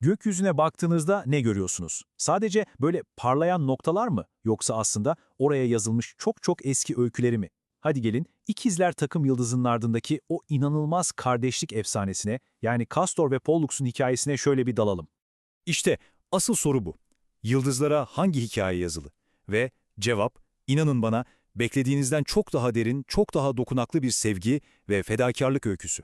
Gökyüzüne baktığınızda ne görüyorsunuz? Sadece böyle parlayan noktalar mı? Yoksa aslında oraya yazılmış çok çok eski öyküleri mi? Hadi gelin ikizler takım yıldızının ardındaki o inanılmaz kardeşlik efsanesine yani Castor ve Pollux'un hikayesine şöyle bir dalalım. İşte asıl soru bu. Yıldızlara hangi hikaye yazılı? Ve cevap, inanın bana, beklediğinizden çok daha derin, çok daha dokunaklı bir sevgi ve fedakarlık öyküsü.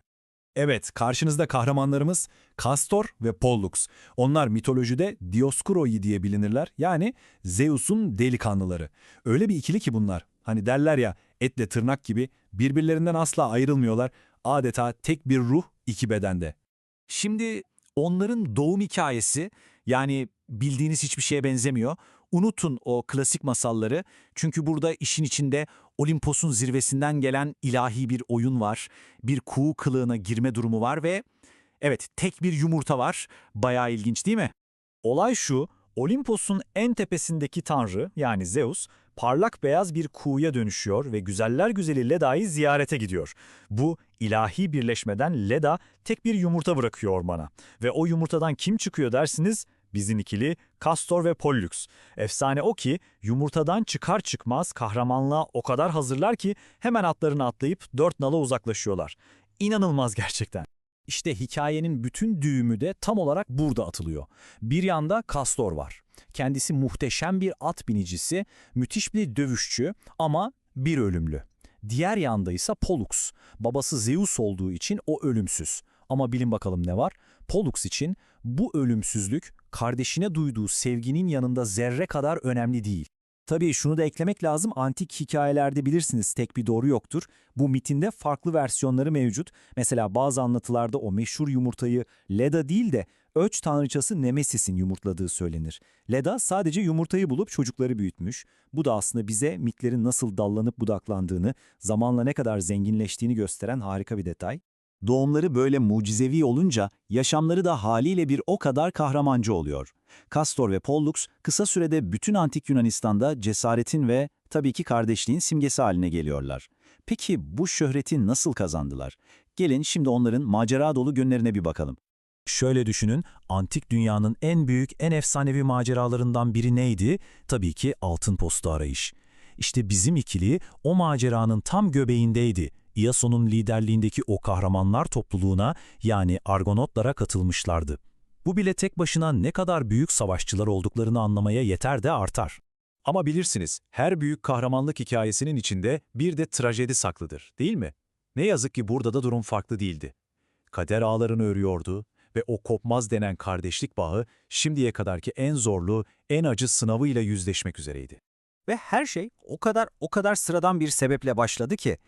Evet, karşınızda kahramanlarımız Castor ve Pollux. Onlar mitolojide Dioskuroi diye bilinirler. Yani Zeus'un delikanlıları. Öyle bir ikili ki bunlar. Hani derler ya etle tırnak gibi birbirlerinden asla ayrılmıyorlar. Adeta tek bir ruh iki bedende. Şimdi onların doğum hikayesi yani bildiğiniz hiçbir şeye benzemiyor. Unutun o klasik masalları çünkü burada işin içinde Olimpos'un zirvesinden gelen ilahi bir oyun var. Bir kuğu kılığına girme durumu var ve evet tek bir yumurta var. Bayağı ilginç değil mi? Olay şu, Olimpos'un en tepesindeki tanrı yani Zeus parlak beyaz bir kuğuya dönüşüyor ve güzeller güzeli Leda'yı ziyarete gidiyor. Bu ilahi birleşmeden Leda tek bir yumurta bırakıyor ormana. Ve o yumurtadan kim çıkıyor dersiniz? Bizim ikili Castor ve Pollux. Efsane o ki yumurtadan çıkar çıkmaz kahramanlığa o kadar hazırlar ki hemen atlarını atlayıp dört nala uzaklaşıyorlar. İnanılmaz gerçekten. İşte hikayenin bütün düğümü de tam olarak burada atılıyor. Bir yanda Castor var. Kendisi muhteşem bir at binicisi, müthiş bir dövüşçü ama bir ölümlü. Diğer yanda ise Pollux. Babası Zeus olduğu için o ölümsüz. Ama bilin bakalım ne var? Pollux için bu ölümsüzlük kardeşine duyduğu sevginin yanında zerre kadar önemli değil. Tabii şunu da eklemek lazım, antik hikayelerde bilirsiniz tek bir doğru yoktur. Bu mitinde farklı versiyonları mevcut. Mesela bazı anlatılarda o meşhur yumurtayı Leda değil de Öç tanrıçası Nemesis'in yumurtladığı söylenir. Leda sadece yumurtayı bulup çocukları büyütmüş. Bu da aslında bize mitlerin nasıl dallanıp budaklandığını, zamanla ne kadar zenginleştiğini gösteren harika bir detay. Doğumları böyle mucizevi olunca yaşamları da haliyle bir o kadar kahramancı oluyor. Castor ve Pollux kısa sürede bütün antik Yunanistan'da cesaretin ve tabii ki kardeşliğin simgesi haline geliyorlar. Peki bu şöhreti nasıl kazandılar? Gelin şimdi onların macera dolu günlerine bir bakalım. Şöyle düşünün, antik dünyanın en büyük, en efsanevi maceralarından biri neydi? Tabii ki altın postu arayış. İşte bizim ikili o maceranın tam göbeğindeydi. Iason'un liderliğindeki o kahramanlar topluluğuna yani Argonotlara katılmışlardı. Bu bile tek başına ne kadar büyük savaşçılar olduklarını anlamaya yeter de artar. Ama bilirsiniz, her büyük kahramanlık hikayesinin içinde bir de trajedi saklıdır, değil mi? Ne yazık ki burada da durum farklı değildi. Kader ağlarını örüyordu ve o kopmaz denen kardeşlik bağı şimdiye kadarki en zorlu, en acı sınavıyla yüzleşmek üzereydi. Ve her şey o kadar o kadar sıradan bir sebeple başladı ki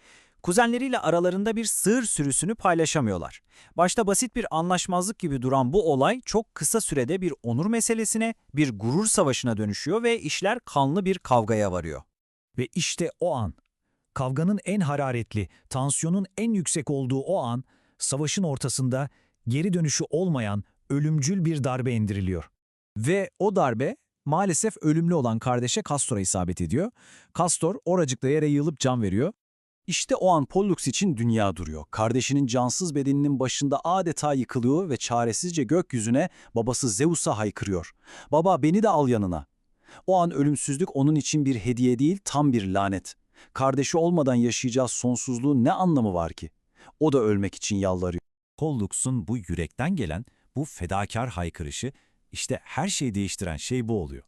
kuzenleriyle aralarında bir sığır sürüsünü paylaşamıyorlar. Başta basit bir anlaşmazlık gibi duran bu olay çok kısa sürede bir onur meselesine, bir gurur savaşına dönüşüyor ve işler kanlı bir kavgaya varıyor. Ve işte o an, kavganın en hararetli, tansiyonun en yüksek olduğu o an, savaşın ortasında geri dönüşü olmayan ölümcül bir darbe indiriliyor. Ve o darbe maalesef ölümlü olan kardeşe Castor'a isabet ediyor. Castor oracıkta yere yığılıp can veriyor. İşte o an Pollux için dünya duruyor. Kardeşinin cansız bedeninin başında adeta yıkılıyor ve çaresizce gökyüzüne babası Zeus'a haykırıyor. Baba beni de al yanına. O an ölümsüzlük onun için bir hediye değil tam bir lanet. Kardeşi olmadan yaşayacağı sonsuzluğun ne anlamı var ki? O da ölmek için yalvarıyor. Pollux'un bu yürekten gelen, bu fedakar haykırışı, işte her şeyi değiştiren şey bu oluyor.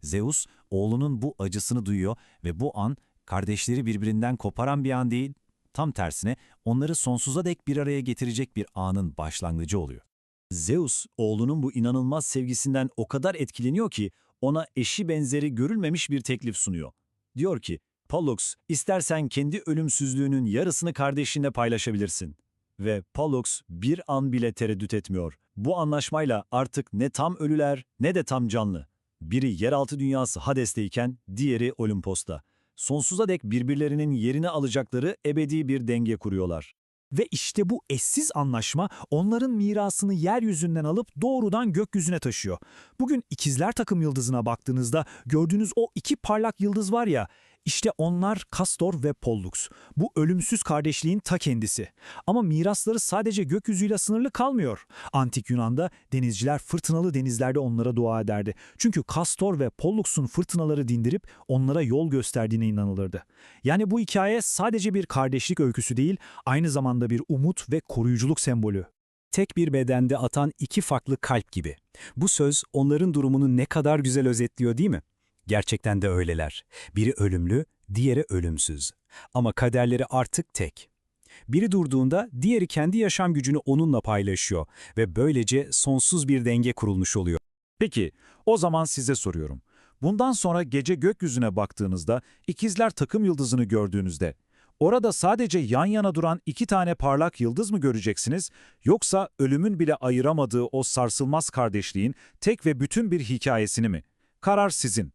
Zeus, oğlunun bu acısını duyuyor ve bu an kardeşleri birbirinden koparan bir an değil, tam tersine onları sonsuza dek bir araya getirecek bir anın başlangıcı oluyor. Zeus, oğlunun bu inanılmaz sevgisinden o kadar etkileniyor ki ona eşi benzeri görülmemiş bir teklif sunuyor. Diyor ki, Pollux, istersen kendi ölümsüzlüğünün yarısını kardeşinle paylaşabilirsin. Ve Pollux bir an bile tereddüt etmiyor. Bu anlaşmayla artık ne tam ölüler ne de tam canlı. Biri yeraltı dünyası Hades'teyken diğeri Olimpos'ta. Sonsuza dek birbirlerinin yerini alacakları ebedi bir denge kuruyorlar. Ve işte bu eşsiz anlaşma onların mirasını yeryüzünden alıp doğrudan gökyüzüne taşıyor. Bugün ikizler takım yıldızına baktığınızda gördüğünüz o iki parlak yıldız var ya, İşte onlar Castor ve Pollux. Bu ölümsüz kardeşliğin ta kendisi. Ama mirasları sadece gökyüzüyle sınırlı kalmıyor. Antik Yunan'da denizciler fırtınalı denizlerde onlara dua ederdi. Çünkü Castor ve Pollux'un fırtınaları dindirip onlara yol gösterdiğine inanılırdı. Yani bu hikaye sadece bir kardeşlik öyküsü değil, aynı zamanda bir umut ve koruyuculuk sembolü. tek bir bedende atan iki farklı kalp gibi. Bu söz onların durumunu ne kadar güzel özetliyor değil mi? Gerçekten de öyleler. Biri ölümlü, diğeri ölümsüz. Ama kaderleri artık tek. Biri durduğunda diğeri kendi yaşam gücünü onunla paylaşıyor ve böylece sonsuz bir denge kurulmuş oluyor. Peki, o zaman size soruyorum. Bundan sonra gece gökyüzüne baktığınızda, ikizler takım yıldızını gördüğünüzde, orada sadece yan yana duran iki tane parlak yıldız mı göreceksiniz, yoksa ölümün bile ayıramadığı o sarsılmaz kardeşliğin tek ve bütün bir hikayesini mi? Karar sizin.